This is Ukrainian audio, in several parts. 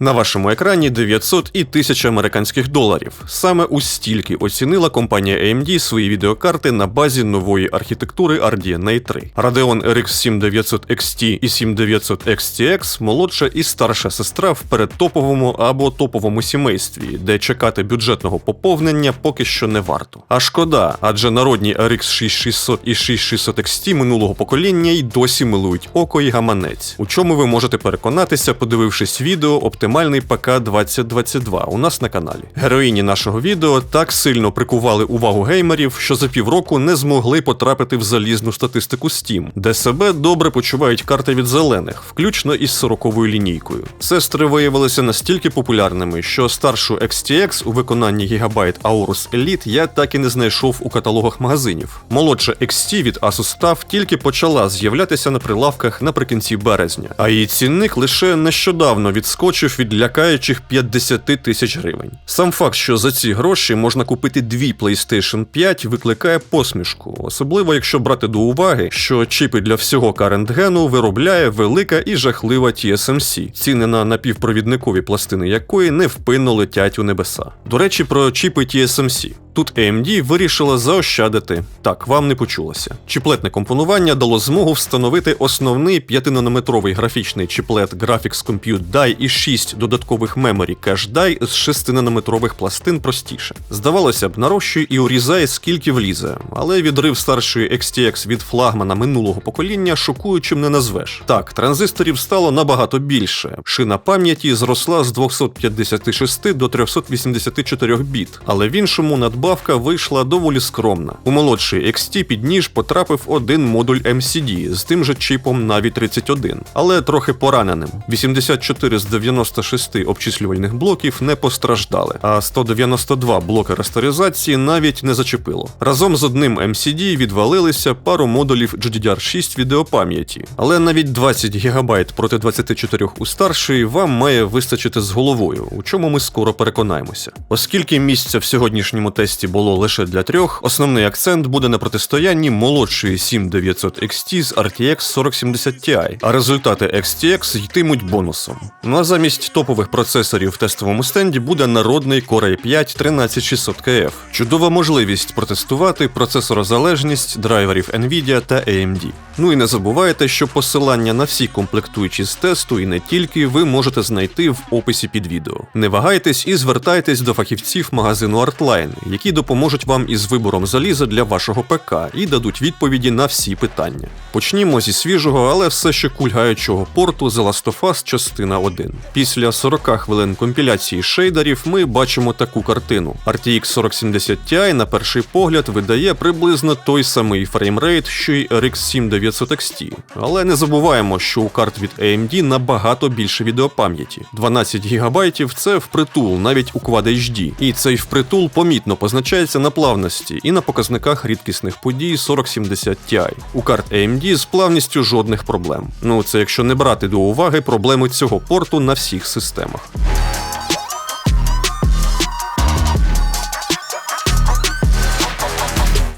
На вашому екрані 900 і 1000 американських доларів. Саме у стільки оцінила компанія AMD свої відеокарти на базі нової архітектури RDNA 3. Radeon RX 7900 XT і 7900 XTX молодша і старша сестра в передтоповому або топовому сімействі, де чекати бюджетного поповнення поки що не варто. А шкода, адже народні RX 6600 і 6600 XT минулого покоління й досі милують око і гаманець, у чому ви можете переконатися, подивившись відео оптимальний ПК 2022 у нас на каналі. Героїні нашого відео так сильно прикували увагу геймерів, що за півроку не змогли потрапити в залізну статистику Steam, де себе добре почувають карти від зелених, включно із 40-ю лінійкою. Сестри виявилися настільки популярними, що старшу XTX у виконанні Gigabyte Aorus Elite я так і не знайшов у каталогах магазинів. Молодша XT від Asus TUF тільки почала з'являтися на прилавках наприкінці березня, а її цінник лише нещодавно відскочив від лякаючих 50 тисяч гривень. Сам факт, що за ці гроші можна купити дві PlayStation 5, викликає посмішку, особливо якщо брати до уваги, що чіпи для всього карент-гену виробляє велика і жахлива TSMC, ціни на напівпровідникові пластини якої невпинно летять у небеса. До речі, про чіпи TSMC. Тут AMD вирішила заощадити. Так, вам не почулося. Чіплетне компонування дало змогу встановити основний 5-нанометровий графічний чіплет Graphics Compute Die і 6 додаткових Memory Cache Die з 6-нанометрових пластин простіше. Здавалося б, нарощує і урізає скільки влізе, але відрив старшої XTX від флагмана минулого покоління шокуючим не назвеш. Так, транзисторів стало набагато більше. Шина пам'яті зросла з 256 до 384 біт, але в іншому надбавка вийшла доволі скромна. У молодший XT під ніж потрапив один модуль MCD з тим же чіпом Navi 31, але трохи пораненим. 84 з 96 обчислювальних блоків не постраждали, а 192 блоки растеризації навіть не зачепило. Разом з одним MCD відвалилися пару модулів GDDR6 відеопам'яті, але навіть 20 ГБ проти 24 у старшої вам має вистачити з головою, у чому ми скоро переконаємося. Оскільки місця в сьогоднішньому тесті було лише для трьох, основний акцент буде на протистоянні молодшої 7900 XT з RTX 4070 Ti, а результати XTX йтимуть бонусом. Ну а замість топових процесорів в тестовому стенді буде народний Core i5 13600KF. Чудова можливість протестувати процесорозалежність драйверів Nvidia та AMD. Ну і не забувайте, що посилання на всі комплектуючі з тесту і не тільки ви можете знайти в описі під відео. Не вагайтесь і звертайтесь до фахівців магазину Artline, які допоможуть вам із вибором заліза для вашого ПК і дадуть відповіді на всі питання. Почнімо зі свіжого, але все ще кульгаючого порту The Last of Us частина 1. Після 40 хвилин компіляції шейдерів ми бачимо таку картину. RTX 4070 Ti на перший погляд видає приблизно той самий фреймрейт, що й RX 7900 XT. Але не забуваємо, що у карт від AMD набагато більше відеопам'яті. 12 ГБ це впритул навіть у Quad HD. І цей впритул помітно позначається на плавності і на показниках рідкісних подій 4070 Ti. У карт AMD з плавністю жодних проблем. Ну це якщо не брати до уваги проблеми цього порту на всіх системах.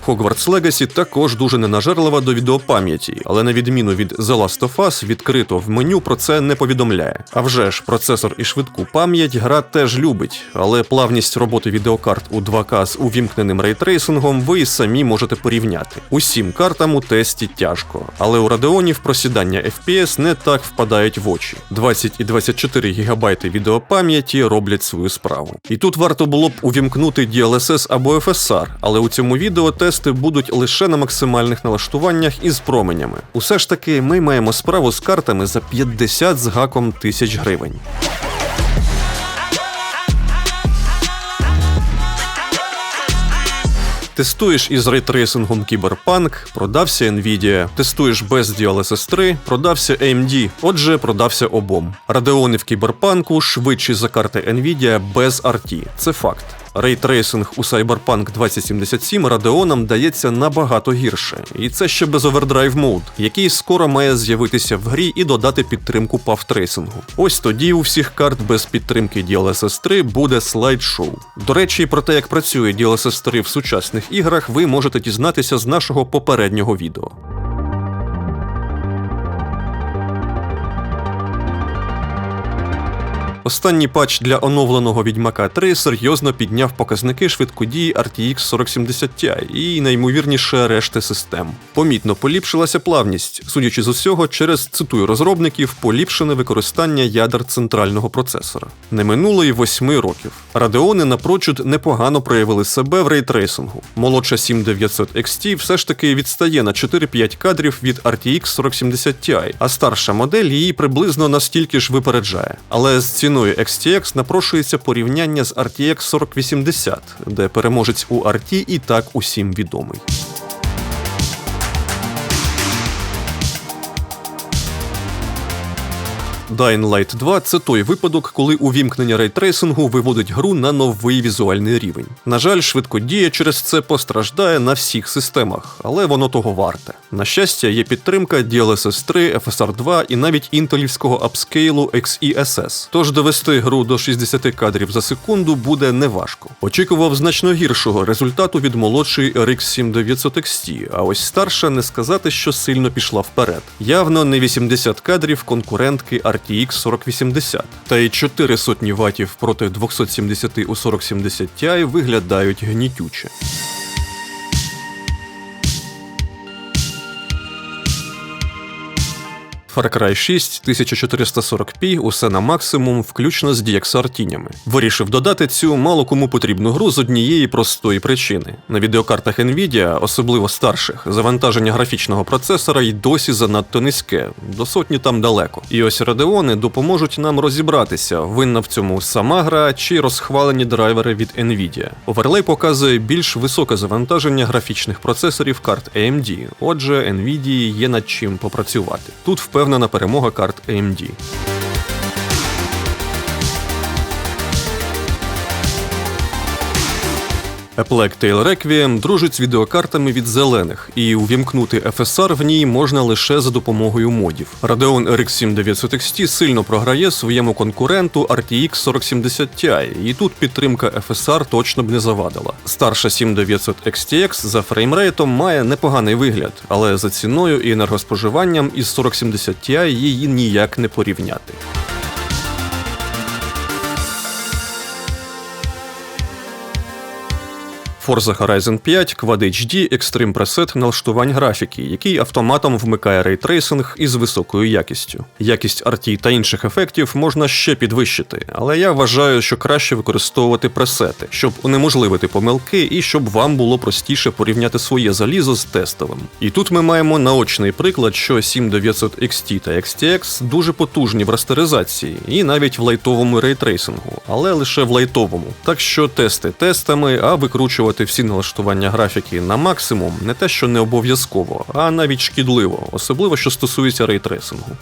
Hogwarts Legacy також дуже ненажерлива до відеопам'яті, але на відміну від The Last of Us, відкрито в меню про це не повідомляє. А вже ж, процесор і швидку пам'ять гра теж любить, але плавність роботи відеокарт у 2К з увімкненим рейтрейсингом ви і самі можете порівняти. Усім картам у тесті тяжко, але у Radeonів просідання FPS не так впадають в очі. 20 і 24 ГБ відеопам'яті роблять свою справу. І тут варто було б увімкнути DLSS або FSR, але у цьому відео тест тести будуть лише на максимальних налаштуваннях із променями. Усе ж таки, ми маємо справу з картами за 50 з гаком тисяч гривень. Тестуєш із рейтрейсингом Cyberpunk, продався Nvidia. Тестуєш без DLSS 3, продався AMD. Отже, продався обом. Радеони в Cyberpunk швидші за карти Nvidia без RT. Це факт. Рейтрейсинг у Cyberpunk 2077 Radeon дається набагато гірше, і це ще без Overdrive Mode, який скоро має з'явитися в грі і додати підтримку павтрейсингу. Ось тоді у всіх карт без підтримки DLSS 3 буде слайд-шоу. До речі, про те, як працює DLSS 3 в сучасних іграх, ви можете дізнатися з нашого попереднього відео. Останній патч для оновленого Відьмака 3 серйозно підняв показники швидкодії RTX 4070 Ti і наймовірніше решти систем. Помітно поліпшилася плавність, судячи з усього, через цитую розробників, поліпшене використання ядер центрального процесора. Не минуло й 8 років. Радеони напрочуд непогано проявили себе в рейтрейсингу. Молодша 7900 XT все ж таки відстає на 4-5 кадрів від RTX 4070 Ti, а старша модель її приблизно настільки ж випереджає. Але з ціною XTX напрошується порівняння з RTX 4080, де переможець у RT і так усім відомий. Dying Light 2 це той випадок, коли увімкнення рейтрейсингу виводить гру на новий візуальний рівень. На жаль, швидкодія через це постраждає на всіх системах, але воно того варте. На щастя, є підтримка DLSS 3, FSR 2 і навіть інтелівського апскейлу XeSS. Тож довести гру до 60 кадрів за секунду буде неважко. Очікував значно гіршого результату від молодшої RX 7900 XT, а ось старша не сказати, що сильно пішла вперед. Явно не 80 кадрів конкурентки RTX 4080. Та й 4 сотні ватів проти 270 у 4070 Ti виглядають гнітюче. Far Cry 6 1440p усе на максимум, включно з DXR тінями. Вирішив додати цю мало кому потрібну гру з однієї простої причини. На відеокартах Nvidia, особливо старших, завантаження графічного процесора й досі занадто низьке, до сотні там далеко. І ось радеони допоможуть нам розібратися, винна в цьому сама гра чи розхвалені драйвери від Nvidia. Оверлей показує більш високе завантаження графічних процесорів карт AMD, отже, Nvidia є над чим попрацювати. Тут впевнена перемога карт AMD. Plague Tale Requiem дружить з відеокартами від зелених, і увімкнути FSR в ній можна лише за допомогою модів. Radeon RX 7900 XT сильно програє своєму конкуренту RTX 4070 Ti, і тут підтримка FSR точно б не завадила. Старша 7900 XTX за фреймрейтом має непоганий вигляд, але за ціною і енергоспоживанням із 4070 Ti її ніяк не порівняти. Forza Horizon 5 Quad HD Extreme Preset налаштувань графіки, який автоматом вмикає рейтрейсинг із високою якістю. Якість RT та інших ефектів можна ще підвищити, але я вважаю, що краще використовувати пресети, щоб унеможливити помилки і щоб вам було простіше порівняти своє залізо з тестовим. І тут ми маємо наочний приклад, що 7900 XT та XTX дуже потужні в растеризації і навіть в лайтовому рейтрейсингу, але лише в лайтовому. Так що тести тестами, а викручувати всі налаштування графіки на максимум не те, що не обов'язково, а навіть шкідливо, особливо що стосується рейтрейсингу.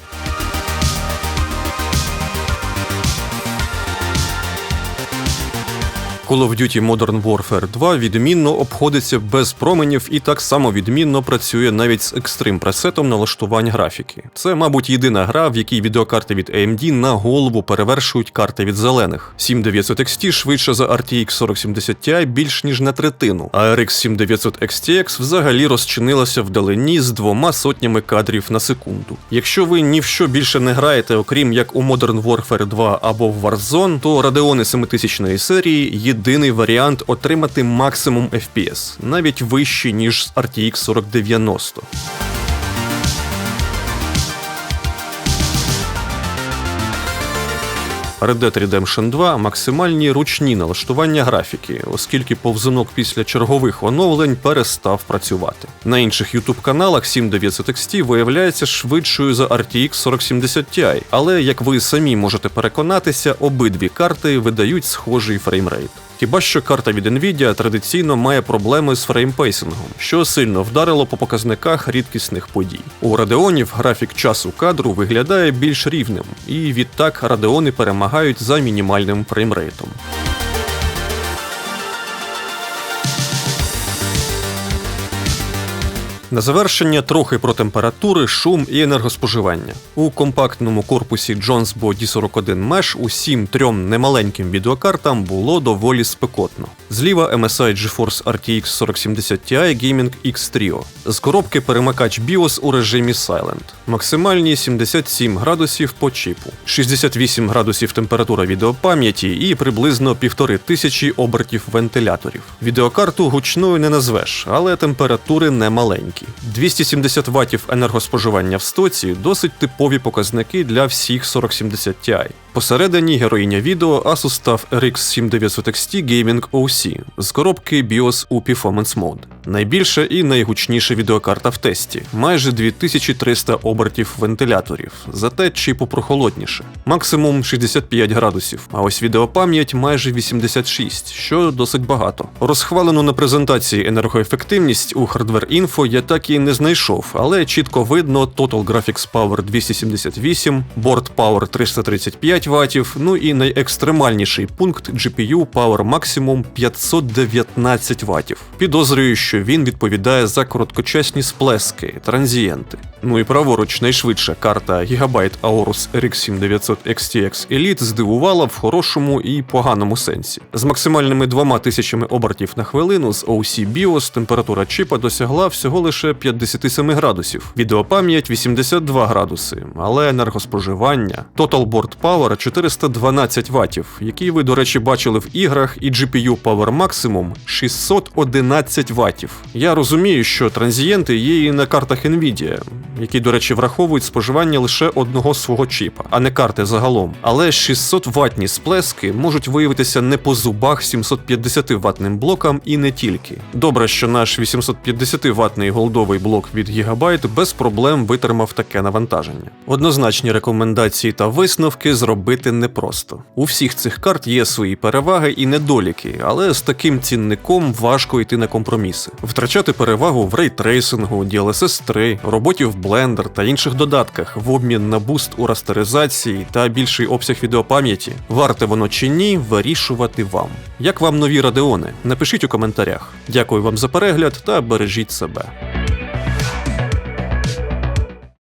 Call of Duty Modern Warfare 2 відмінно обходиться без променів і так само відмінно працює навіть з екстрим пресетом налаштувань графіки. Це, мабуть, єдина гра, в якій відеокарти від AMD на голову перевершують карти від зелених. 7900 XT швидше за RTX 4070 Ti більш ніж на третину, а RX 7900 XTX взагалі розчинилася вдалині з двома сотнями кадрів на секунду. Якщо ви ні в що більше не граєте, окрім як у Modern Warfare 2 або в Warzone, то Radeon 7000 серії єдиний варіант отримати максимум FPS, навіть вищий, ніж з RTX 4090. Red Dead Redemption 2 максимальні ручні налаштування графіки, оскільки повзунок після чергових оновлень перестав працювати. На інших youtube каналах 7900 XT виявляється швидшою за RTX 4070 Ti, але як ви самі можете переконатися, обидві карти видають схожий фреймрейт. Хіба що карта від Nvidia традиційно має проблеми з фреймпейсингом, що сильно вдарило по показниках рідкісних подій. У радеонів графік часу кадру виглядає більш рівним, і відтак радеони перемагають за мінімальним фреймрейтом. На завершення трохи про температури, шум і енергоспоживання. У компактному корпусі Jonesbo D41 Mesh усім трьом немаленьким відеокартам було доволі спекотно. Зліва MSI GeForce RTX 4070 Ti Gaming X Trio. З коробки перемикач BIOS у режимі Silent. максимальні 77 градусів по чіпу, 68 градусів температура відеопам'яті і приблизно півтори тисячі обертів вентиляторів. Відеокарту гучною не назвеш, але температури не маленькі. 270 ватів енергоспоживання в стоці досить типові показники для всіх 4070 Ti. Посередині героїня відео Asus TUF RX 7900 XT Gaming OC з коробки BIOS у Performance Mode. Найбільша і найгучніша відеокарта в тесті майже 2300 обертів вентиляторів, зате чіпу прохолодніше, максимум 65 градусів, а ось відеопам'ять майже 86, що досить багато. Розхвалену на презентації енергоефективність у Hardware Info я так і не знайшов, але чітко видно Total Graphics Power 278, Board Power 335 Вт, ну і найекстремальніший пункт GPU Power Maximum 519 Вт. Підозрюю, що він відповідає за короткочасні сплески, транзієнти. Ну і праворуч найшвидша карта Gigabyte Aorus RX 7900 XTX Elite здивувала в хорошому і поганому сенсі. З максимальними двома тисячами обертів на хвилину з OC BIOS температура чіпа досягла всього лише 57 градусів, відеопам'ять 82 градуси, але енергоспоживання Total Board Power 412 ватів, які ви, до речі, бачили в іграх, і GPU Power Maximum 611 ватів. Я розумію, що транзієнти є і на картах Nvidia, які, до речі, враховують споживання лише одного свого чіпа, а не карти загалом. Але 600 ватні сплески можуть виявитися не по зубах 750 ватним блокам і не тільки. Добре, що наш 850 ватний голдовий блок від Gigabyte без проблем витримав таке навантаження. Однозначні рекомендації та висновки зробити непросто. У всіх цих карт є свої переваги і недоліки, але з таким цінником важко йти на компроміси. Втрачати перевагу в рейтрейсингу, DLSS 3, роботі в Blender та інших додатках в обмін на буст у растеризації та більший обсяг відеопам'яті. Варте воно чи ні, вирішувати вам. Як вам нові радеони? Напишіть у коментарях. Дякую вам за перегляд та бережіть себе.